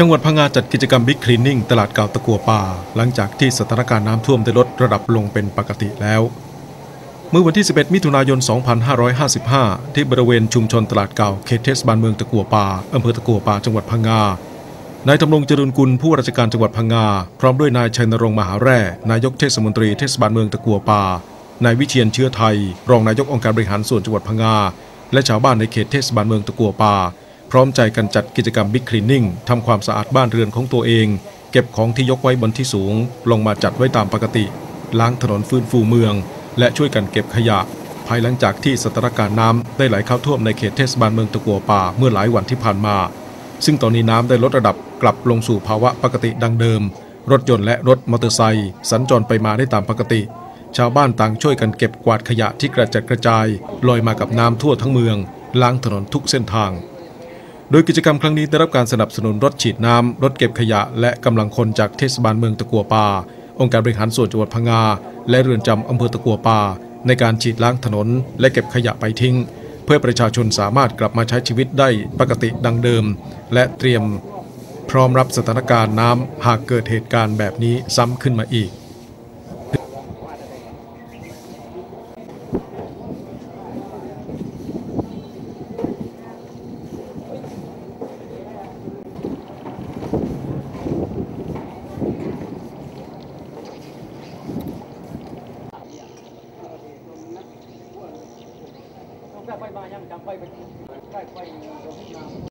จังหวัดพังงาจัดกิจกรรมบิ๊กคลีนนิ่งตลาดเก่าตะกัวป่า หลังจากที่สถานการณ์น้ำท่วมได้ลดระดับลงเป็นปกติแล้ว เมื่อวันที่ 11 มิถุนายน 2555 ที่บริเวณชุมชนตลาดเก่าเขตเทศบาลเมืองตะกัวป่าอำเภอตะกัวป่าจังหวัดพังงานายทำรงเจริญกุลผู้ราชการจังหวัดพังงา พร้อมด้วยนายชัยนรงค์มหาแร่นายกเทศมนตรีเทศบาลเมืองตะกัวป่านายวิเชียนเชื้อไทย รองนายกองค์การบริหารส่วนจังหวัดพังงา และชาวบ้านในเขตเทศบาลเมืองตะกัวป่า พร้อมใจกันจัดกิจกรรมบิ๊กคลีนนิ่งทำความสะอาดบ้านเรือนของตัวเอง เก็บของที่ยกไว้บนที่สูง ลงมาจัดไว้ตามปกติ ล้างถนนฟื้นฟูเมือง และช่วยกันเก็บขยะ ภายหลังจากที่สถานการณ์น้ำได้ไหลเข้าท่วมในเขตเทศบาลเมืองตะกัวป่าเมื่อหลายวันที่ผ่านมา ซึ่งตอนนี้น้ำได้ลดระดับกลับลงสู่ภาวะปกติดังเดิม รถยนต์และรถมอเตอร์ไซค์สัญจรไปมาได้ตามปกติ ชาวบ้านต่างช่วยกันเก็บกวาดขยะที่กระจัดกระจายลอยมากับน้ำทั่วทั้งเมือง ล้างถนนทุกเส้นทาง โดยกิจกรรมครั้งนี้ได้รับการสนับสนุนรถฉีดน้ำ รถเก็บขยะ และกำลังคนจากเทศบาลเมืองตะกัวป่า องค์การบริหารส่วนจังหวัดพังงา และเรือนจำอำเภอตะกัวป่า ในการฉีดล้างถนน และเก็บขยะไปทิ้ง เพื่อประชาชนสามารถกลับมาใช้ชีวิตได้ปกติดังเดิม และเตรียมพร้อมรับสถานการณ์น้ำหากเกิดเหตุการณ์แบบนี้ซ้ำขึ้นมาอีก 再快 quay bài nha.